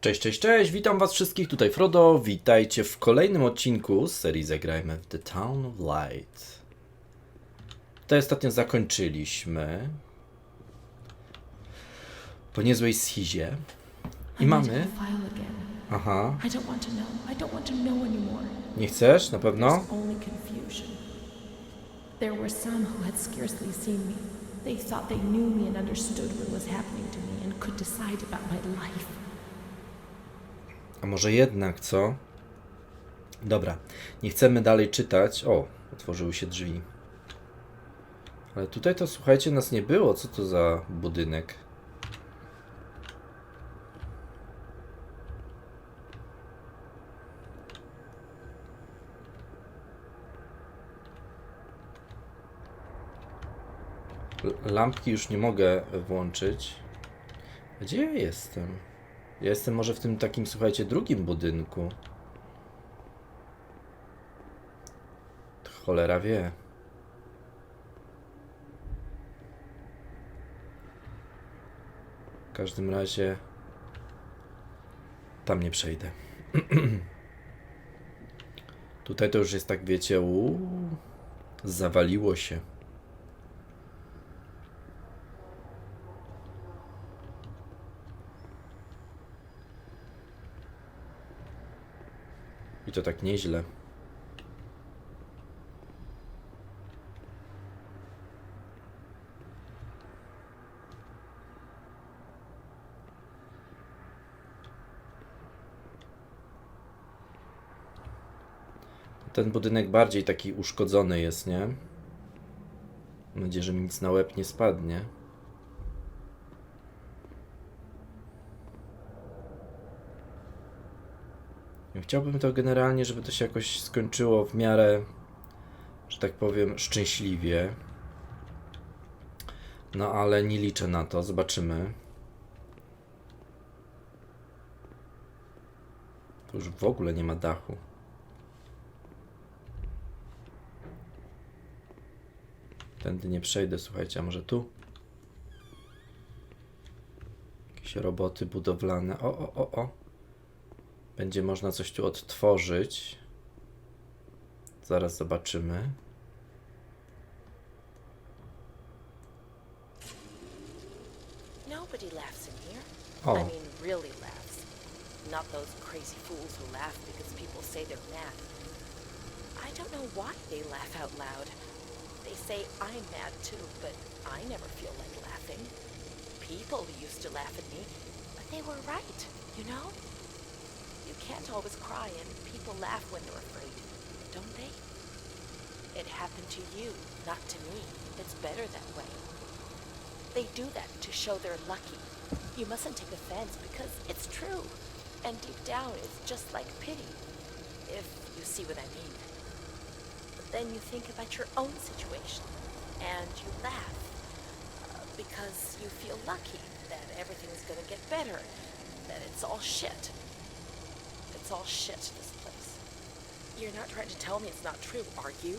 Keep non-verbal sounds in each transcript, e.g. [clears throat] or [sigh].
Cześć, cześć, cześć, witam was wszystkich, tutaj Frodo, witajcie w kolejnym odcinku z serii Zagrajmy w The Town of Light. Tutaj ostatnio zakończyliśmy po niezłej schizie i mamy... Aha, nie chcesz? Na pewno? There were some who had scarcely seen me. They thought they knew me and understood what was happening to me and could decide about my life. A może jednak, co? Dobra, nie chcemy dalej czytać. O, otworzyły się drzwi. Ale tutaj to, słuchajcie, nas nie było. Co to za budynek? L- Lampki już nie mogę włączyć. Gdzie ja jestem? Ja jestem może w tym takim, słuchajcie, drugim budynku. Cholera wie. W każdym razie tam nie przejdę. [clears throat] Tutaj to już jest tak, wiecie, uuu, zawaliło się. I to tak nieźle. Ten budynek bardziej taki uszkodzony jest, nie? Mam nadzieję, że mi nic na łeb nie spadnie. Chciałbym to generalnie, żeby to się jakoś skończyło w miarę, że tak powiem, szczęśliwie. No ale nie liczę na to, zobaczymy. Tu już w ogóle nie ma dachu. Tędy nie przejdę, słuchajcie, a może tu? Jakieś roboty budowlane. O, o, o, o. Będzie można coś tu odtworzyć. Zaraz zobaczymy. Nobody laughs in here. Oh. I mean, really laughs. Not those crazy fools who laugh because people say they're mad. I don't know why they laugh out loud. They say I'm mad too, but I never feel like laughing. People used to laugh at me, but they were right, you know? Can't always cry and people laugh when they're afraid, don't they? It happened to you, not to me. It's better that way. They do that to show they're lucky. You mustn't take offense because it's true. And deep down, it's just like pity, if you see what I mean. But then you think about your own situation and you laugh uh, because you feel lucky that everything's gonna get better, that it's all shit. It's all shit, this place. You're not trying to tell me it's not true, are you?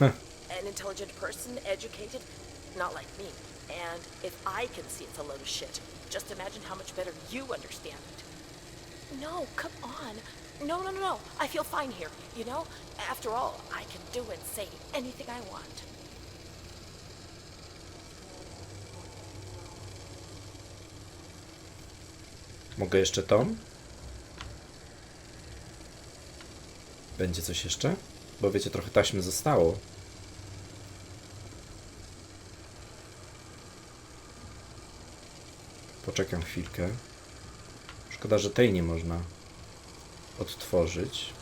an intelligent person, educated, not like me. And if I can see it's a load of shit, just imagine how much better you understand it. No, come on. No, no, no, no. I feel fine here. You know, after all, I can do and say anything I want. Mogę jeszcze to? Będzie coś jeszcze? Bo wiecie, trochę taśmy zostało. Poczekam chwilkę. Szkoda, że tej nie można odtworzyć.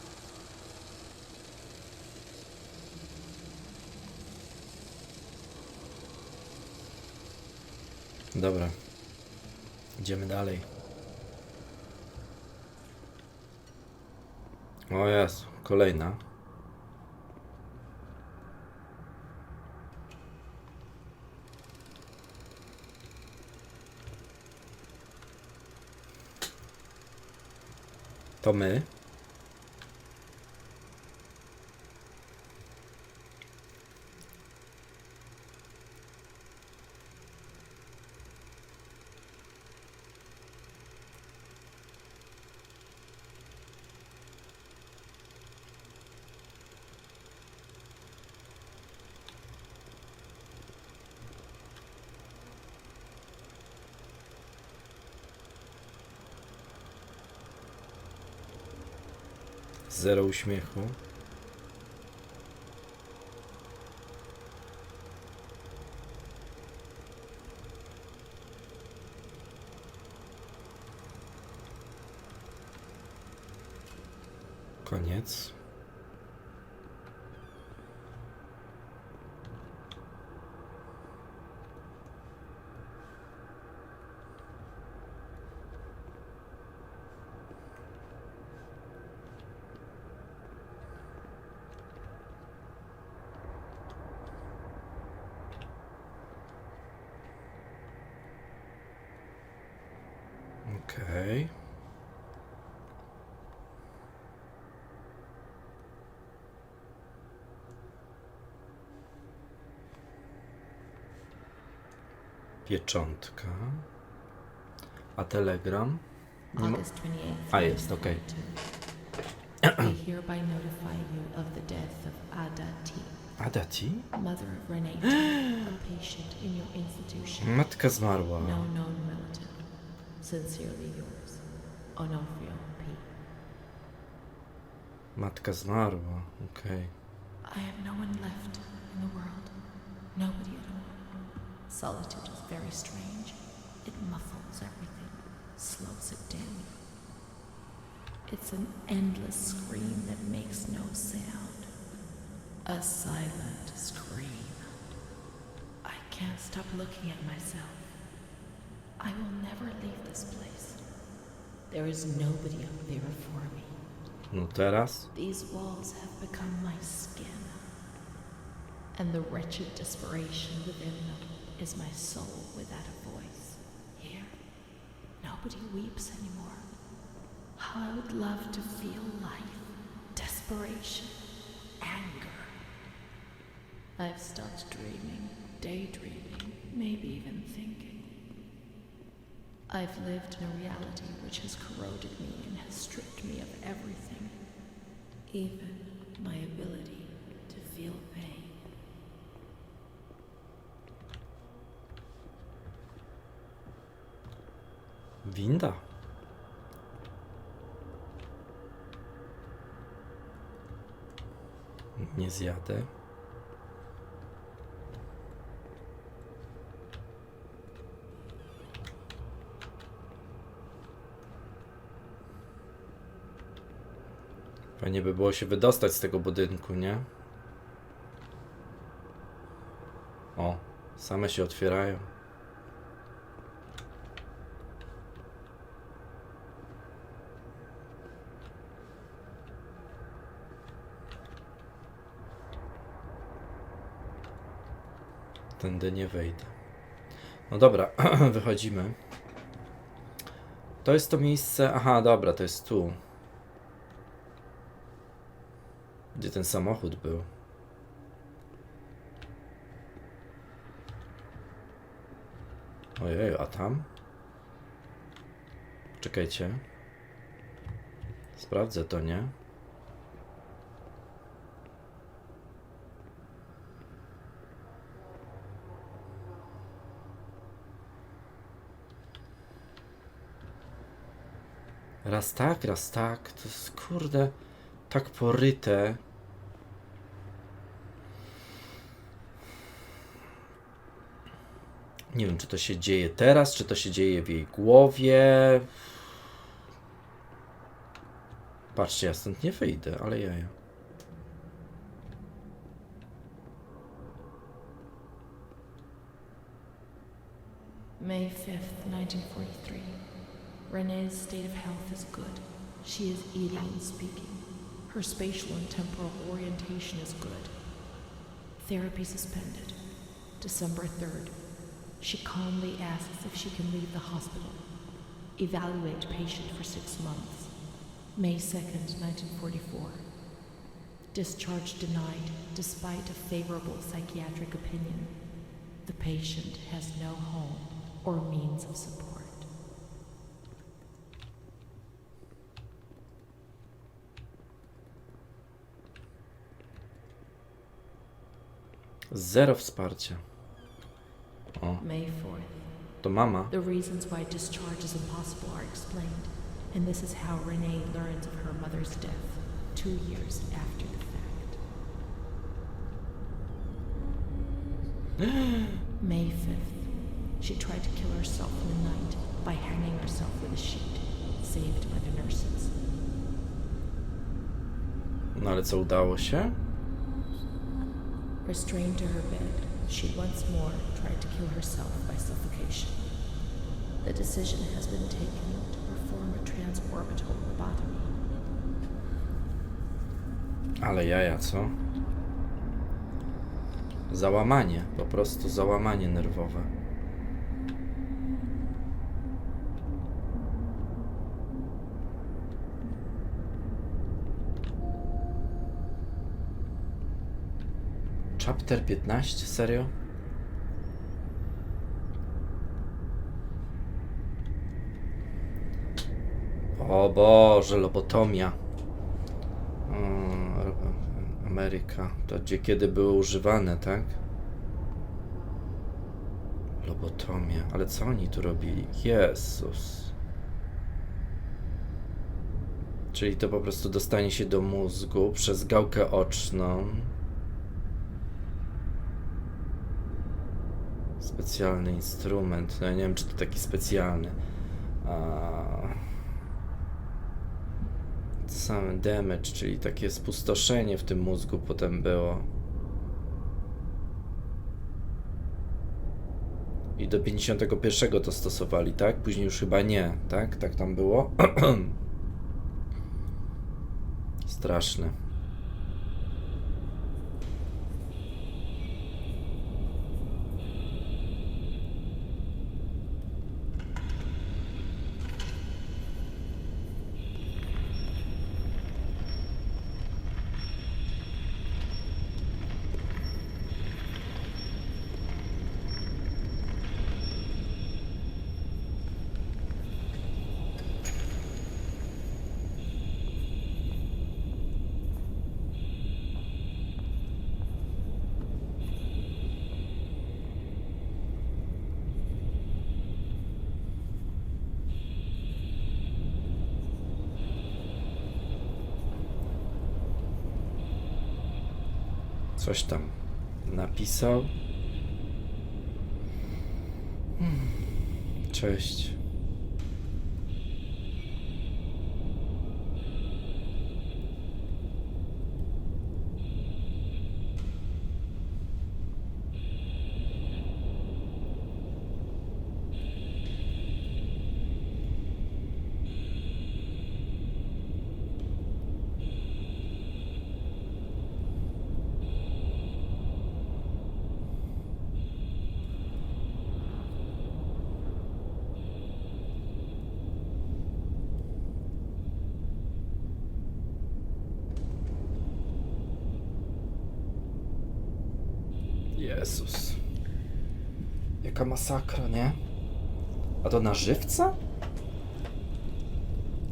Dobra. Idziemy dalej. O Jezu, kolejna. To my. Zero uśmiechu. Koniec. Okej. Pieczątka. A telegram? Nie ma- August 28th. A jest. 1942. I hereby notify you of the death of Ada T., Adati? mother of Renee a patient in your institution. Matka zmarła. No known relative. Sincerely yours, Onofrio P. Matka zmarła. Okej. I have no one left in the world. Nobody at all. Solitude is very strange. It muffles everything, slows it down. It's an endless scream that makes no sound. A silent scream. I can't stop looking at myself. I will never leave this place. There is nobody up there for me. No teraz? These walls have become my skin, and the wretched desperation within them is my soul without a voice. Here, nobody weeps anymore. How I would love to feel life, desperation, anger. I've stopped dreaming, daydreaming, maybe even thinking. I've lived in a reality which has corroded me and has stripped me of everything, even my ability to feel pain. Winda. Nie zjadę. Fajnie by było się wydostać z tego budynku, nie? O, same się otwierają. Tędy nie wejdę. No dobra, [clears throat] wychodzimy. To jest to miejsce. Aha, dobra, to jest tu. Gdzie ten samochód był? Ojej, a tam? Czekajcie. Sprawdzę to, nie? Raz tak, raz tak. To jest kurde tak poryte. Nie wiem, czy to się dzieje teraz, czy to się dzieje w jej głowie. Patrzcie, ja stąd nie wyjdę, ale jaja. May 5th, 1943. Renee's state of health is good. She is eating and speaking. Her spatial and temporal orientation is good. Therapy suspended. December 3rd. She calmly asks if she can leave the hospital. Evaluate patient for six months. May 2nd, 1944. Discharge denied despite a favorable psychiatric opinion. The patient has no home or means of support. Zero wsparcia. O, May 4th. to mama. The reasons why discharge is impossible are explained, and this is how Renee learns of her mother's death. two years after the fact. [gasps] May 5th, she tried to kill herself in the night by hanging herself with a sheet, saved by the nurses. No ale co, udało się? Restrained to her bed, she once more tried to kill herself by suffocation. The decision has been taken to perform a transorbital lobotomy. Ale jaja, co? Załamanie, po prostu załamanie nerwowe. Chapter 15? Serio? O Boże, lobotomia. Ameryka. To gdzie kiedy były używane, tak? Lobotomia. Ale co oni tu robili? Jezus. Czyli to po prostu dostanie się do mózgu przez gałkę oczną. Specjalny instrument. No ja nie wiem, czy to taki specjalny. A... Same damage, czyli takie spustoszenie w tym mózgu potem było. I do 51 to stosowali, tak? Później już chyba nie, tak? Tak tam było? [clears throat] Straszne. Coś tam napisał. Hmm. Cześć. Jezus. Jaka masakra, nie? A to na żywca?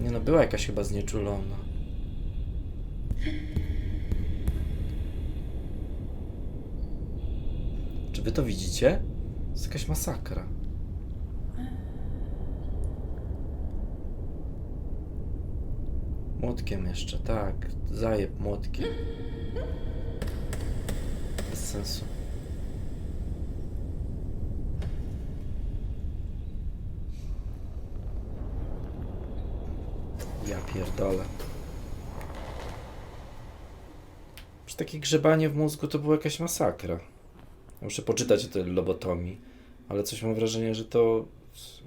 Nie no, była jakaś chyba znieczulona. Czy wy to widzicie? To jest jakaś masakra. Młotkiem jeszcze, tak. Zajeb młotkiem. Bez sensu. Ja pierdolę. Przy takie grzebanie w mózgu to była jakaś masakra. Muszę poczytać o tej lobotomii, ale coś mam wrażenie, że to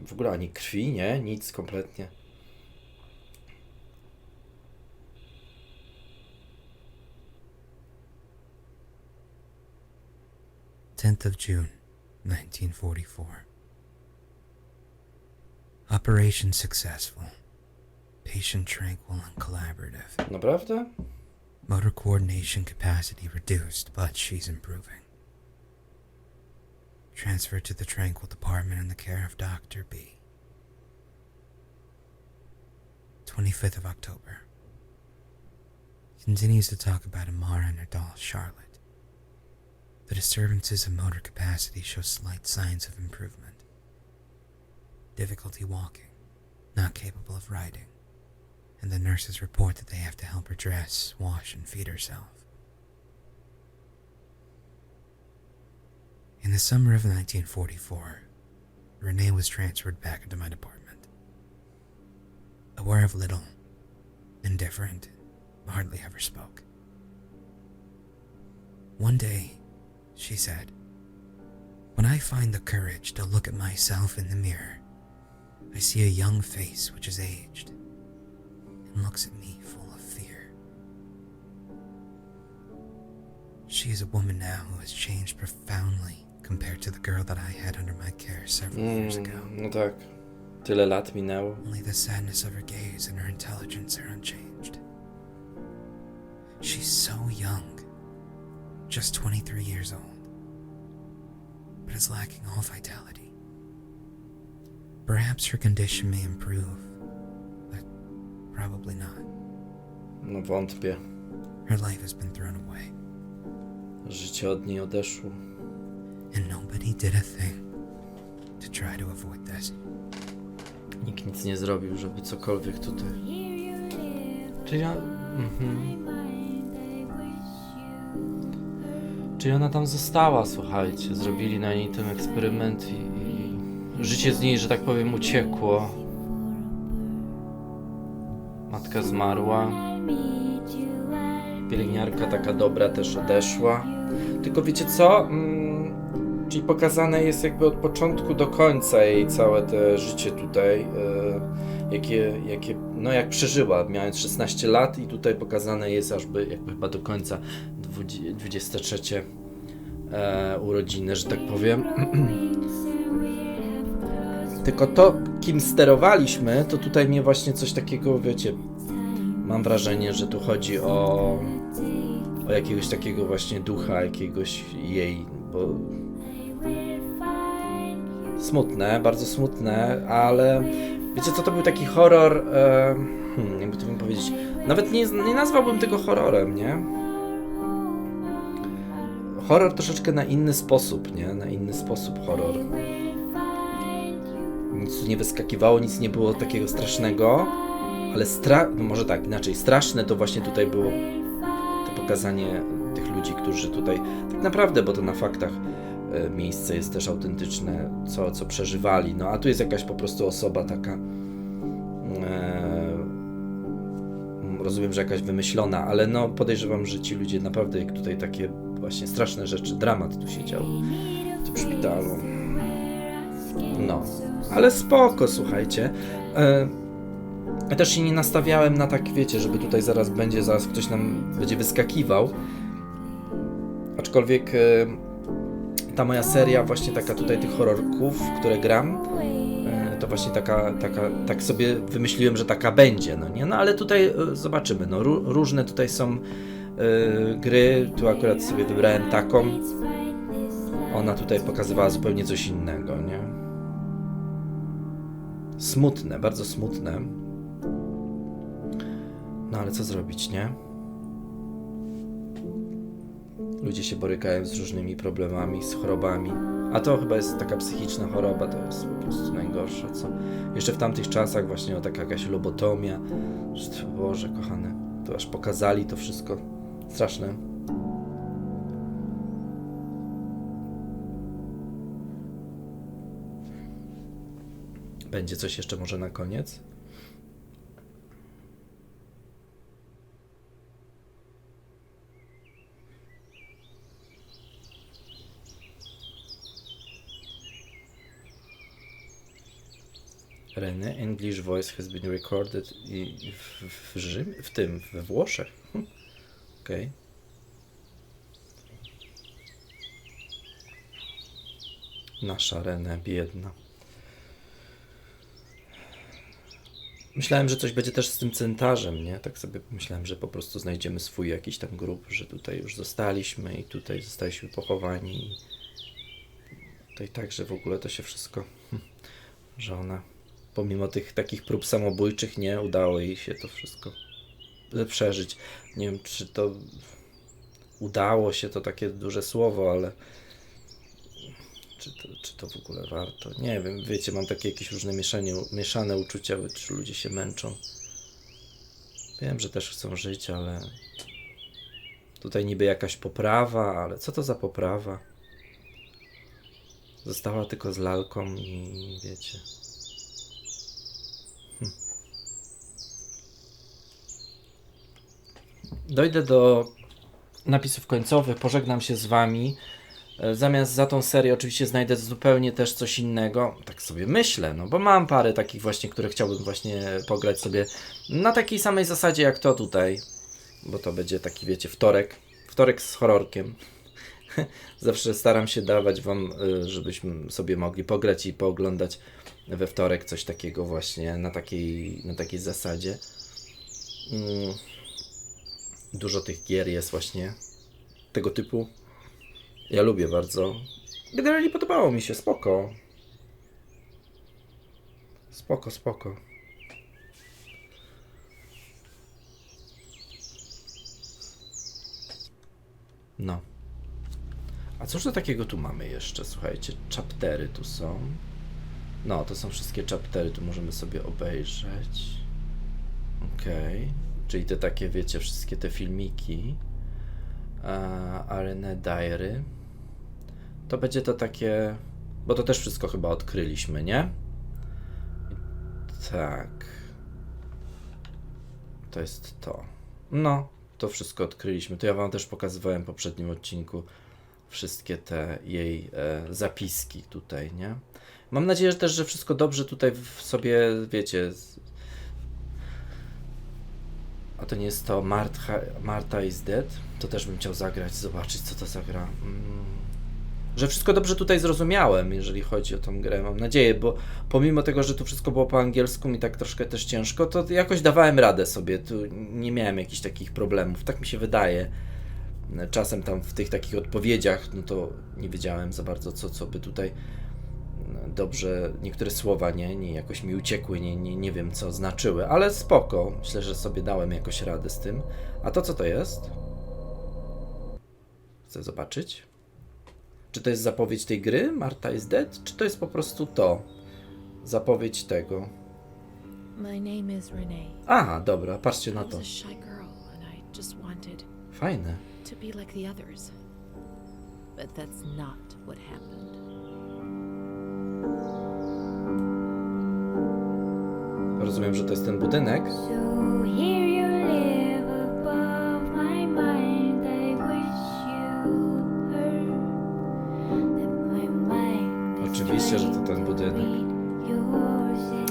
w ogóle ani krwi, nie? Nic kompletnie. Tenth of June, 1944. Operation successful. Patient tranquil and collaborative. Naprawdę? Motor coordination capacity reduced, but she's improving. Transferred to the Tranquil department in the care of Dr. B. 25th of October. Continues to talk about Amara and her doll, Charlotte. The disturbances of motor capacity show slight signs of improvement. Difficulty walking, not capable of riding, and the nurses report that they have to help her dress, wash, and feed herself. In the summer of 1944, Renee was transferred back into my department. Aware of little, indifferent, hardly ever spoke. One day, she said, When I find the courage to look at myself in the mirror, I see a young face which is aged and looks at me full of fear. She is a woman now who has changed profoundly compared to the girl that I had under my care several years ago. Mm, no tak. Tyle lat minęło. Only the sadness of her gaze and her intelligence are unchanged. She's so young, just 23 years old, but is lacking all vitality. Perhaps her condition may improve, probably not. No wątpię. Her life has been thrown away, Życie od niej odeszło. and nobody did a thing to try to avoid this. Nikt nic nie zrobił, żeby cokolwiek tutaj. Czy ja. Mhm. Czy ona tam została, słuchajcie? Zrobili na niej ten eksperyment i, i życie z niej, że tak powiem, uciekło. Matka zmarła. Pielęgniarka taka dobra też odeszła. Tylko wiecie co? Mm, czyli pokazane jest jakby od początku do końca jej całe te życie tutaj. e, jakie, jakie, no jak przeżyła, mając 16 lat i tutaj pokazane jest ażby jakby chyba do końca dwudzi- 23 e, urodziny, że tak powiem. [clears throat] Tylko to, kim sterowaliśmy, to tutaj mnie właśnie coś takiego, wiecie, mam wrażenie, że tu chodzi o, o jakiegoś takiego właśnie ducha, jakiegoś jej, bo smutne, bardzo smutne, ale wiecie co, to był taki horror, e, hmm, jakby to bym powiedzieć, nawet nie, nie nazwałbym tego horrorem, nie? Horror troszeczkę na inny sposób, nie? Na inny sposób horror. Nic nie wyskakiwało, nic nie było takiego strasznego, ale stra... no może tak, inaczej, straszne to właśnie tutaj było to pokazanie tych ludzi, którzy tutaj, tak naprawdę, bo to na faktach e, miejsce jest też autentyczne, co, co przeżywali, no a tu jest jakaś po prostu osoba taka, e, rozumiem, że jakaś wymyślona, ale no podejrzewam, że ci ludzie naprawdę, jak tutaj takie właśnie straszne rzeczy, dramat tu się dział w tym szpitalu. No, ale spoko, słuchajcie. E, ja też się nie nastawiałem na tak, wiecie, żeby tutaj zaraz będzie, zaraz ktoś nam będzie wyskakiwał. Aczkolwiek e, ta moja seria, właśnie taka tutaj tych horrorków, które gram, e, to właśnie taka, taka, tak sobie wymyśliłem, że taka będzie, no nie? No ale tutaj e, zobaczymy, no ró- różne tutaj są gry, tu akurat sobie wybrałem taką. Ona tutaj pokazywała zupełnie coś innego, nie? Smutne, bardzo smutne. No ale co zrobić, nie? Ludzie się borykają z różnymi problemami, z chorobami. A to chyba jest taka psychiczna choroba, to jest po prostu najgorsze, co? Jeszcze w tamtych czasach właśnie o taka jakaś lobotomia. Że to, Boże, kochane, to aż pokazali to wszystko. Straszne. Będzie coś jeszcze może na koniec? Rene, English voice has been recorded i w, w Rzymie, w tym, we Włoszech. Hm. Okej. Nasza Rene, biedna. Myślałem, że coś będzie też z tym cmentarzem, nie? Tak sobie myślałem, że po prostu znajdziemy swój jakiś tam grup, że tutaj już zostaliśmy i tutaj zostaliśmy pochowani. I tutaj także w ogóle to się wszystko, hm, że ona pomimo tych takich prób samobójczych nie udało jej się to wszystko przeżyć. Nie wiem, czy to udało się, to takie duże słowo, ale czy to, czy to w ogóle warto? Nie wiem, wiecie, mam takie jakieś różne mieszanie, mieszane uczucia, czy ludzie się męczą. Wiem, że też chcą żyć, ale tutaj niby jakaś poprawa, ale co to za poprawa? Została tylko z lalką i wiecie. Dojdę do napisów końcowych, pożegnam się z wami. E, Zamiast za tą serię oczywiście znajdę zupełnie też coś innego. Tak sobie myślę, no bo mam parę takich właśnie, które chciałbym właśnie pograć sobie na takiej samej zasadzie jak to tutaj. Bo to będzie taki, wiecie, wtorek. Wtorek z horrorkiem. [laughs] Zawsze staram się dawać wam, y, żebyśmy sobie mogli pograć i pooglądać we wtorek coś takiego właśnie na takiej, na takiej zasadzie. Mm. Dużo tych gier jest właśnie tego typu. Ja lubię bardzo. Generalnie podobało mi się, spoko. Spoko, spoko. No. A cóż to takiego tu mamy jeszcze? Słuchajcie, chaptery tu są. No, to są wszystkie chaptery, tu możemy sobie obejrzeć. Okej. Czyli te takie, wiecie, wszystkie te filmiki. Arena Diary. To będzie to takie. Bo to też wszystko chyba odkryliśmy, nie? Tak. To jest to. No, to wszystko odkryliśmy. To ja wam też pokazywałem w poprzednim odcinku wszystkie te jej e, zapiski tutaj, nie? Mam nadzieję że też, że wszystko dobrze tutaj w sobie, wiecie. A to nie jest to Martha, Marta is Dead? To też bym chciał zagrać, zobaczyć co to za gra. Mm. Że wszystko dobrze tutaj zrozumiałem, jeżeli chodzi o tą grę, mam nadzieję, bo pomimo tego, że tu wszystko było po angielsku mi tak troszkę też ciężko, to jakoś dawałem radę sobie, tu nie miałem jakichś takich problemów, tak mi się wydaje. Czasem tam w tych takich odpowiedziach, no to nie wiedziałem za bardzo, co, co by tutaj dobrze, niektóre słowa nie, nie jakoś mi uciekły, nie, nie, nie wiem co znaczyły, ale spoko, myślę, że sobie dałem jakoś radę z tym. A to co to jest? Chcę zobaczyć. Czy to jest zapowiedź tej gry, Marta is Dead, czy to jest po prostu to? Zapowiedź tego. My name is Renee. Aha, dobra, patrzcie na to. Fajne. to be like the others. But that's not what happened. Rozumiem, że to jest ten budynek. Oczywiście, że to ten budynek.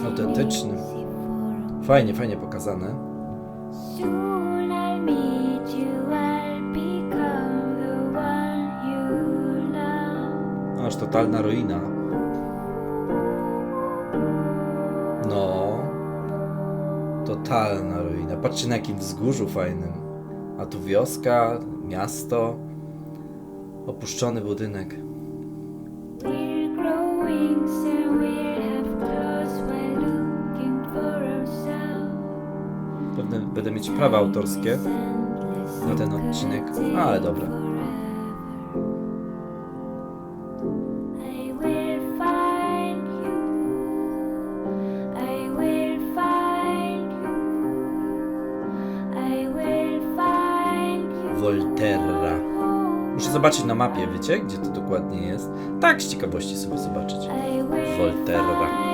Autentyczny. Fajnie, fajnie pokazane. Aż totalna ruina. Totalna ruina. Patrzcie na jakim wzgórzu fajnym. A tu wioska, miasto. Opuszczony budynek. Pewnie będę mieć prawa autorskie na ten odcinek. Ale dobra. Zobaczyć na mapie, wiecie, gdzie to dokładnie jest. Tak, z ciekawości sobie zobaczyć. Volterra.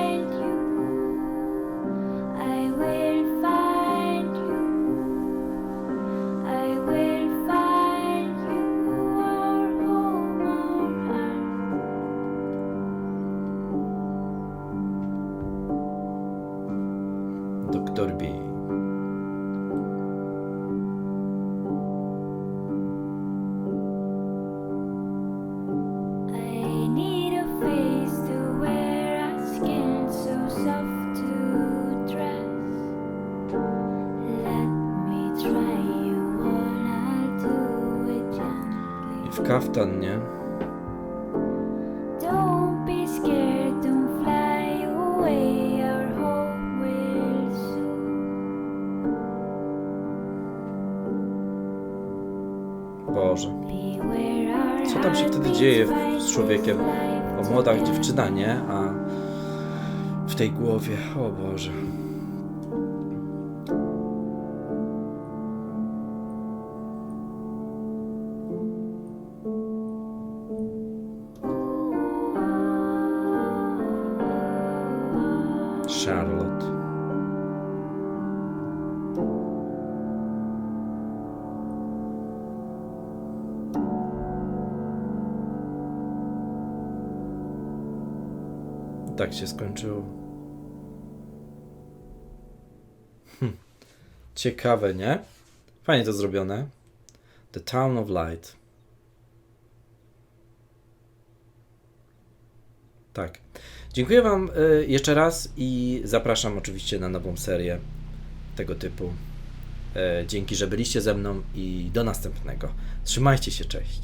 find you. Will soon Boże. Co tam się wtedy dzieje z człowiekiem? O młoda dziewczyna, nie? A w tej głowie, o Boże. Charlotte. Tak się skończyło. Hm. Ciekawe, nie? Fajnie to zrobione. The Town of Light. Tak. Dziękuję Wam y, jeszcze raz i zapraszam oczywiście na nową serię tego typu. E, Dzięki, że byliście ze mną i do następnego. Trzymajcie się, cześć.